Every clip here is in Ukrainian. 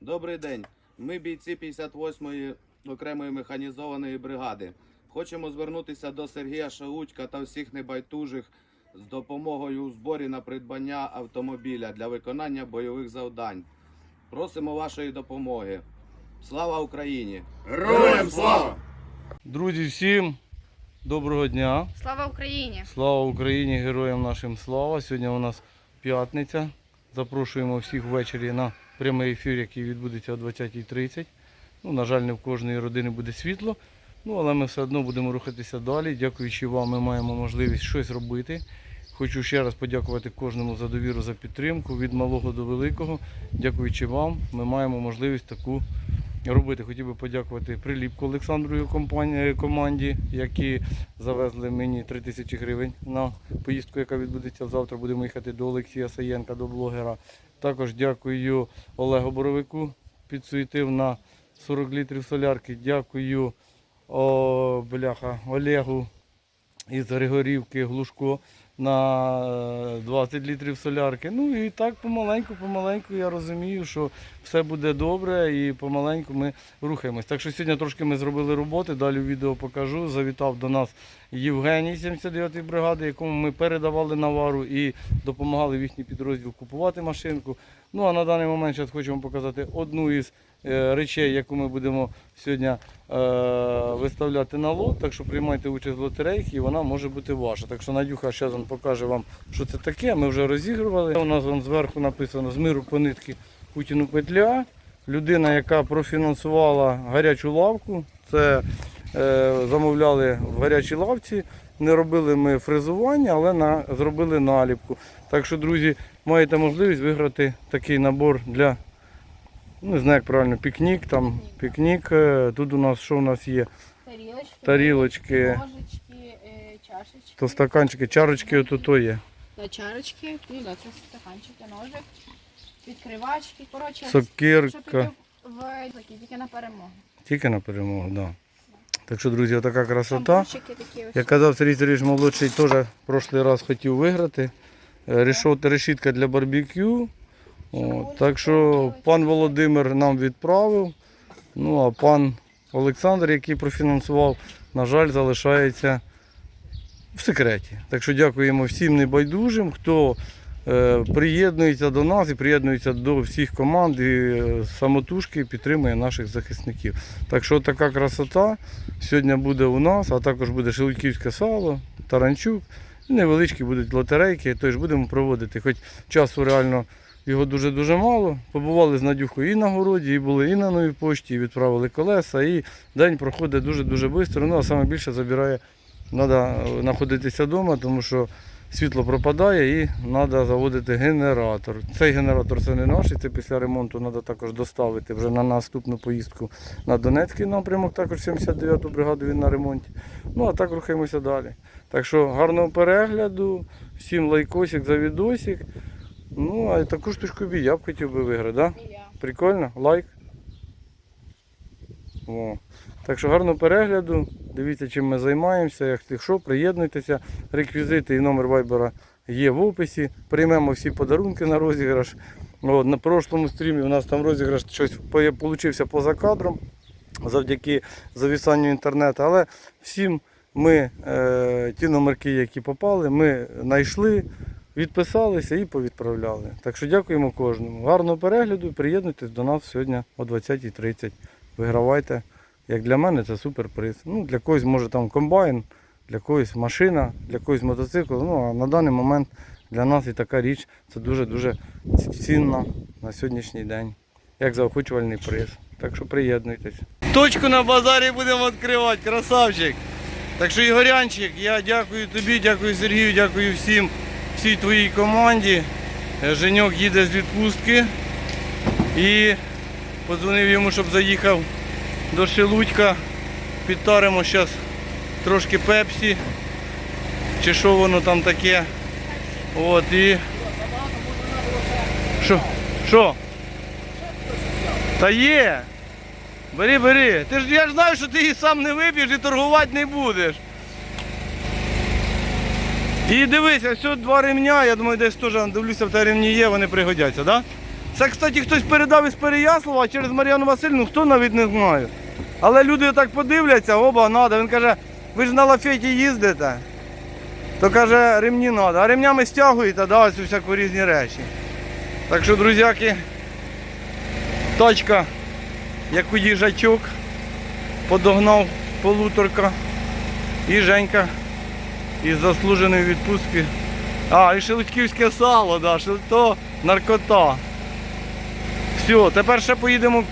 Добрий день. Ми бійці 58-ї окремої механізованої бригади. Хочемо звернутися до Сергія Шаучка та всіх небайдужих з допомогою у зборі на придбання автомобіля для виконання бойових завдань. Просимо вашої допомоги. Слава Україні! Героям слава! Друзі, всім доброго дня. Слава Україні! Слава Україні, героям нашим слава. Сьогодні у нас п'ятниця. Запрошуємо всіх ввечері на прямий ефір, який відбудеться о 20.30. Ну, на жаль, не в кожної родини буде світло. Ну, але ми все одно будемо рухатися далі. Дякуючи вам, ми маємо можливість щось робити. Хочу ще раз подякувати кожному за довіру, за підтримку від малого до великого. Дякуючи вам, ми маємо можливість таку робити. Хотів би подякувати Приліпку Олександру і команді, які завезли мені 3 тисячі гривень на поїздку, яка відбудеться завтра. Будемо їхати до Олексія Саєнка, до блогера. Також дякую Олегу Боровику, підсуетив на 40 літрів солярки. Дякую о, бляха, Олегу із Григорівки Глушко на е, 20 літрів солярки. Ну і так помаленьку, помаленьку я розумію, що все буде добре і помаленьку ми рухаємось. Так що сьогодні трошки ми зробили роботи, далі відео покажу. Завітав до нас Євгеній 79-ї бригади, якому ми передавали навару і допомагали в їхній підрозділ купувати машинку. Ну а на даний момент зараз вам показати одну із е, речей, яку ми будемо сьогодні е, виставляти на лот. Так що приймайте участь в лотерейці і вона може бути ваша. Так що Надюха зараз покаже вам, що це таке. Ми вже розігрували. У нас вон зверху написано з миру по нитки Путіну петля. Людина, яка профінансувала гарячу лавку. Це е, замовляли в гарячій лавці. Не робили ми фрезування, але на, зробили наліпку. Так що, друзі, маєте можливість виграти такий набор для, не знаю, як правильно, пікнік. Там, пікнік. Е, Тут у нас що у нас є? Тарілочки, Тарілочки, ложечки, е, чашечки. то стаканчики, чарочки ото є. Да, чарочки, ну да, це стаканчики, ножик, відкривачки. Коротше, Сокирка. щоб піти в тільки на перемогу. Тільки на перемогу, так. Да. Так що, друзі, така красота. Шампурчики такі ось. Як казав Сергій Сергійович молодший, теж в прошлий раз хотів виграти. Е, решітка для барбекю. О, так що пан Володимир нам відправив. Ну а пан Олександр, який профінансував, на жаль, залишається в секреті. Так що дякуємо всім небайдужим, хто е, приєднується до нас і приєднується до всіх команд і е, самотужки підтримує наших захисників. Так що така красота сьогодні буде у нас, а також буде шелудьківське сало, таранчук. Невеличкі будуть лотерейки, тож будемо проводити. Хоч часу реально його дуже-дуже мало. Побували з Надюхою і на городі, і були і на новій пошті, і відправили колеса. І день проходить дуже-дуже швидко. Ну а саме більше забирає, треба знаходитися вдома, тому що світло пропадає і треба заводити генератор. Цей генератор це не наш, і це після ремонту треба також доставити вже на наступну поїздку на Донецький напрямок, також 79-ту бригаду він на ремонті. Ну а так рухаємося далі. Так що гарного перегляду, всім лайкосик за відосик. Ну, а таку штучку бі я б хотів би виграти, да? Прикольно? Лайк. О. Так що гарного перегляду. Дивіться, чим ми займаємося. Якщо приєднуйтеся, реквізити і номер вайбера є в описі. Приймемо всі подарунки на розіграш. От, на прошлому стрімі у нас там розіграш щось вийшов поза кадром завдяки завісанню інтернету. Але всім ми е, ті номерки, які попали, ми знайшли, відписалися і повідправляли. Так що дякуємо кожному. Гарного перегляду, приєднуйтесь до нас сьогодні о 20.30. Вигравайте. Як для мене це супер приз. Ну, для когось може там комбайн, для когось машина, для когось мотоцикл. Ну а на даний момент для нас і така річ це дуже-дуже цінна на сьогоднішній день. Як заохочувальний приз. Так що приєднуйтесь. Точку на базарі будемо відкривати, красавчик. Так що, Ігорянчик, я дякую тобі, дякую Сергію, дякую всім, всій твоїй команді. Е, Женьок їде з відпустки і подзвонив йому, щоб заїхав до Шелудька. Підтаримо зараз трошки пепсі. Чи що воно там таке. От і. Що? Що? Та є. Бери, бери. Ти ж я ж знаю, що ти її сам не вип'єш і торгувати не будеш. І дивися, все два ремня, я думаю, десь теж дивлюся, в те ремні є, вони пригодяться, так? Да? Це, кстати, хтось передав із Переяслава а через Мар'яну Васильівну, хто навіть не знає. Але люди так подивляться, оба надо. Він каже, ви ж на лафеті їздите. То каже, ремні треба. А ремнями стягуєте, да, ось всякі різні речі. Так що, друзяки, тачка, як у їжачок, подогнав полуторка. І Женька із заслуженої відпустки. А, і шелудьківське сало, да, то наркота. Все, тепер ще поїдемо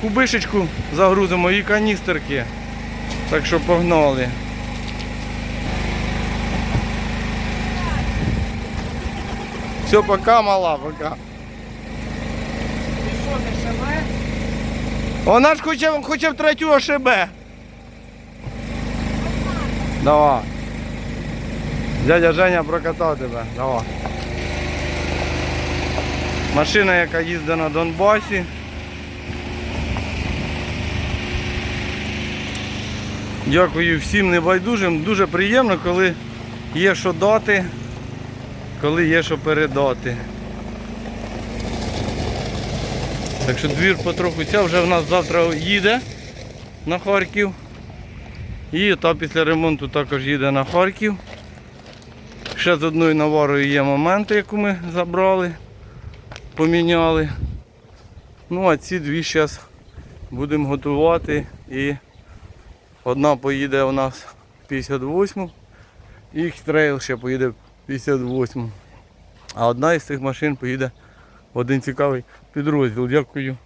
кубишечку загрузимо і каністерки. Так що погнали. Все, пока, мала, пока. Вона ж хоче, хоче в третю ОШБ. Давай. Дядя Женя прокатав тебе. Давай. Машина, яка їздить на Донбасі. Дякую всім небайдужим. Дуже приємно, коли є що дати, коли є що передати. Так що двір потроху ця вже в нас завтра їде на Харків. І та після ремонту також їде на Харків. Ще з одною наварою є моменти, яку ми забрали, поміняли. Ну а ці дві зараз будемо готувати і одна поїде у нас в 58 і трейл ще поїде в 58 А одна із цих машин поїде в один цікавий підрозділ. Дякую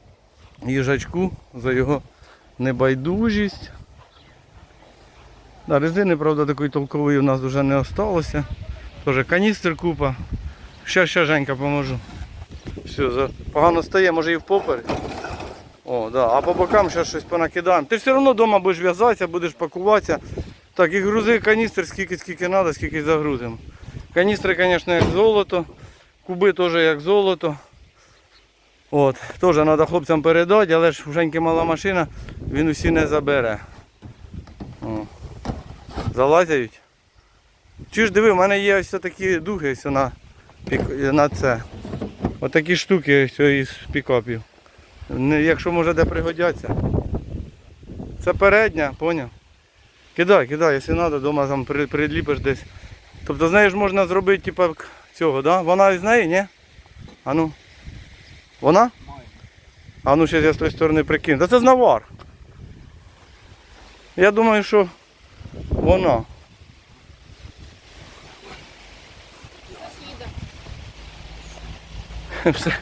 їжачку за його небайдужість. Да, резини, правда, такої толкової у нас вже не осталося. Тоже каністр купа. Ще, ще Женька поможу. Все, за... погано стає, може і в поперек. О, да. А по бокам ще щось понакидаємо. Ти ж все одно вдома будеш в'язатися, будеш пакуватися. Так, і грузи каністр скільки скільки треба, скільки загрузимо. Каністри, звісно, як золото. Куби теж як золото. От, Теж треба хлопцям передати, але ж у Женьки мала машина, він усі не забере. О. Залазять. Чи ж диви, в мене є ось такі дуги ось на, на це. Отакі штуки ось із пікапів. Якщо може де пригодяться. Це передня, поняв? Кидай, кидай, якщо треба, вдома там приліпиш десь. Тобто з нею ж можна зробити типу, цього, да? Вона із неї, ні? А ну. Вона? А ну зараз я з тої сторони прикину. Та це з навар. Я думаю, що вона. Все.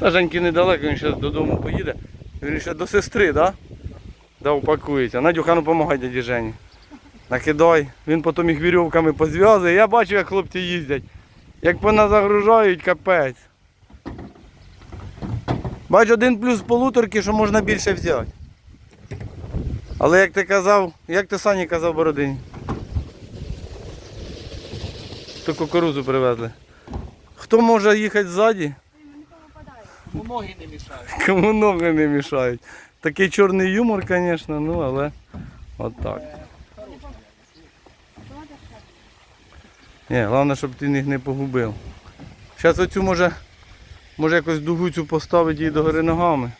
Та Женьки недалеко, він зараз додому поїде. Він ще до сестри, так? Да? Да, упакується. Надюха, ну помагай дяді Жені. Накидай. Він потім їх вірьовками позв'язує. Я бачу, як хлопці їздять. Як поназагружають, капець. Бач, один плюс полуторки, що можна більше взяти. Але як ти казав, як ти Сані казав Бородині? То кукурузу привезли. Хто може їхати ззаді? Ну, ноги не мішають. Кому ноги не мішають. Такий чорний юмор, звісно, ну але от так. Ні, головне, щоб ти їх не погубив. Зараз оцю може, може якось дугу цю поставити її догори ногами.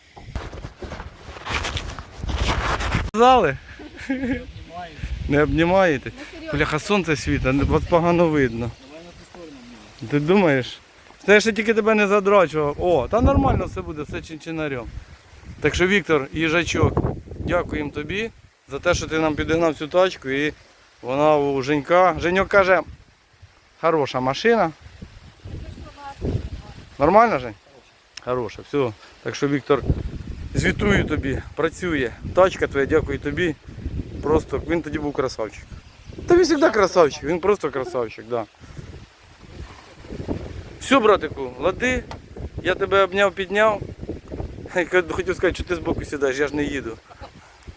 Сказали? Не обнімаєте? Бляха, сонце світа, вас погано видно. Ти думаєш? Це я ще тільки тебе не задрачував. О, та нормально все буде, все чинчинарем. Так що, Віктор, їжачок, дякуємо тобі за те, що ти нам підігнав цю тачку і вона у Женька. Женьок каже, хороша машина. Нормально, Жень? Хороша, все. Так що, Віктор, звітую тобі, працює. Тачка твоя, дякую тобі. Просто він тоді був красавчик. Та він завжди красавчик, він просто красавчик, так. Да. Все, братику, лади, я тебе обняв, підняв. Хотів сказати, що ти збоку сідаєш, я ж не їду.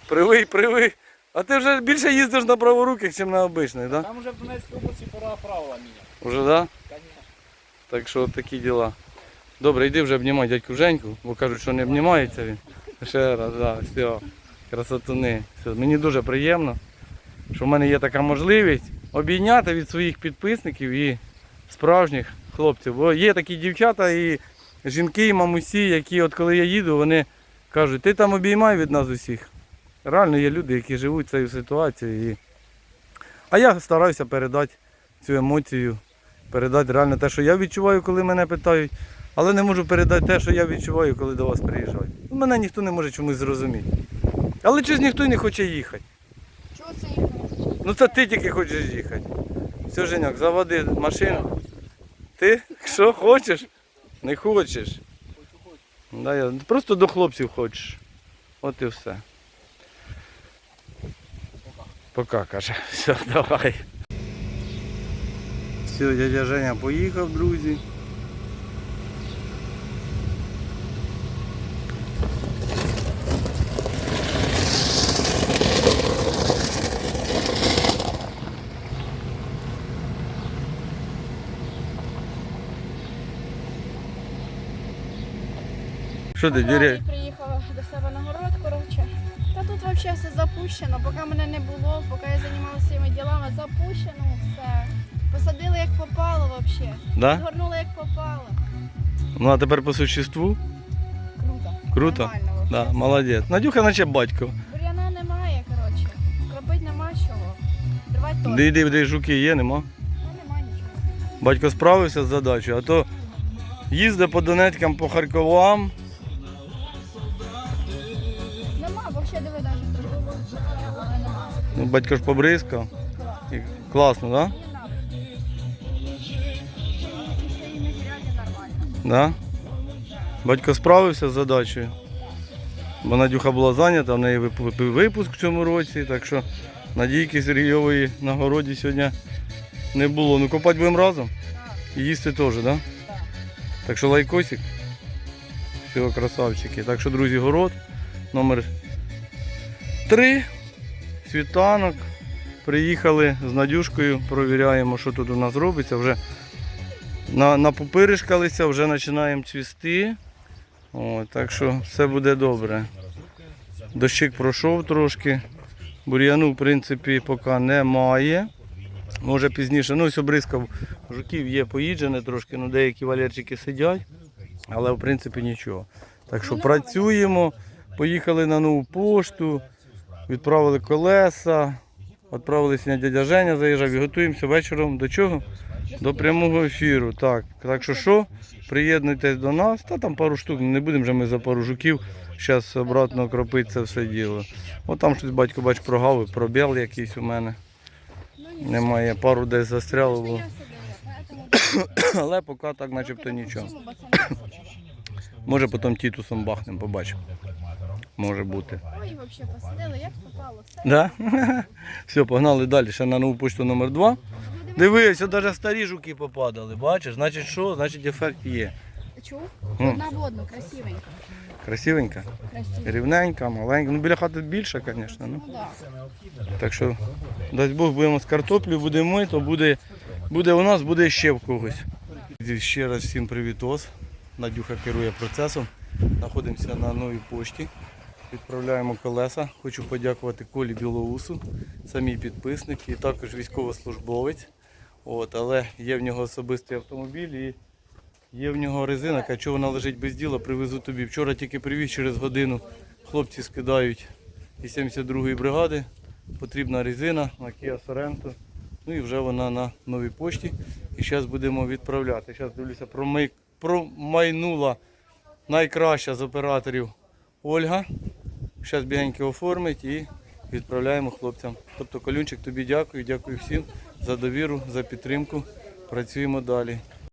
Привий, привий. А ти вже більше їздиш на праворуких, ніж на обичних, так? Да? Там уже в Донецькій області пора правила міняти. Уже, так? Да? Так що такі діла. Добре, йди вже обнімай дядьку Женьку, бо кажуть, що не обнімається він. Ще раз, да, все. Красотуни. Все. Мені дуже приємно, що в мене є така можливість обійняти від своїх підписників і справжніх хлопців. Бо є такі дівчата і жінки і мамусі, які от коли я їду, вони кажуть, ти там обіймай від нас усіх. Реально є люди, які живуть цією ситуацією. І... А я стараюся передати цю емоцію, передати реально те, що я відчуваю, коли мене питають, але не можу передати те, що я відчуваю, коли до вас приїжджаю. Мене ніхто не може чомусь зрозуміти. Але щось ніхто не хоче їхати. Чого це їх не може? Ну це ти тільки хочеш їхати. Все, Женяк, заводи машину. Ти що хочеш? Не хочеш. Да, я... Просто до хлопців хочеш. От і все. Пока, каже. Все, давай. Все, дядя Женя поїхав, друзі. Що ти, діря? Я приїхала до себе на город, коротше. Та тут взагалі все запущено, поки мене не було, поки я займалася своїми ділами, запущено все. Посадили як попало взагалі. Да? Згорнули як попало. Ну а тепер по существу? Круто. Круто? Нормально Да, молодець. Надюха наче батько. Бур'яна немає, коротше. Кропить нема чого. Рвать теж. Де йди, де жуки є, нема. Ну нема нічого. Батько справився з задачею, а то їздить по Донецькам, по Харковам. Взагалі диви навіть трохи. Ну, батько ж побризкав. Класно, так? Да? Да? Батько справився з задачею. Бо Надюха була зайнята, в неї вип- випуск в цьому році, так що Надійки Сергійової на городі сьогодні не було. Ну копати будемо разом. І їсти теж, так? Да? Так. Так що лайкосик. Всього красавчики. Так що, друзі, город номер 3. Світанок. Приїхали з Надюшкою, провіряємо, що тут у нас робиться. Вже на, напопиришкалися, вже починаємо цвісти. О, так що все буде добре. Дощик пройшов трошки. Бур'яну, в принципі, поки немає. Може пізніше. Ну, ось обризкав жуків є поїджене трошки, ну деякі валерчики сидять, але в принципі нічого. Так що працюємо, поїхали на нову пошту, відправили колеса, відправили сьогодні дядя Женя заїжджав і готуємося вечором до чого? До прямого ефіру. Так, так що що, приєднуйтесь до нас, та там пару штук, не будемо вже ми за пару жуків. Зараз обратно кропити це все діло. От там щось батько бач прогавив, пробіл якийсь у мене. Немає, пару десь застряло було. Але поки так начебто нічого. Може потім тітусом бахнемо, побачимо. Може бути. Ой, взагалі посадили, як попало. Все. Да? Все, погнали далі. Ще на нову почту номер 2. Дивись, навіть старі жуки попадали. Бачиш, значить що? Значить ефект є. Чув? Одна водну, красивенька. Красивенька, Красиво. рівненька, маленька. Ну біля хати більше, звісно. Ну. Ну да. Так що, дасть Бог, будемо з картоплю, будемо ми, то буде, буде у нас, буде ще в когось. Ще раз всім привітос. Надюха керує процесом. Знаходимося на новій пошті. Відправляємо колеса. Хочу подякувати Колі Білоусу, самій підписник і також військовослужбовець. От, але є в нього особистий автомобіль і є в нього резина, яка чого вона лежить без діла, привезу тобі. Вчора тільки привіз через годину. Хлопці скидають із 72-ї бригади. Потрібна резина на Kia Sorento. Ну і вже вона на новій пошті. І зараз будемо відправляти. Зараз дивлюся, промай... промайнула найкраща з операторів Ольга. Зараз бігенько оформить і відправляємо хлопцям. Тобто, Колюнчик, тобі дякую, дякую всім за довіру, за підтримку. Працюємо далі.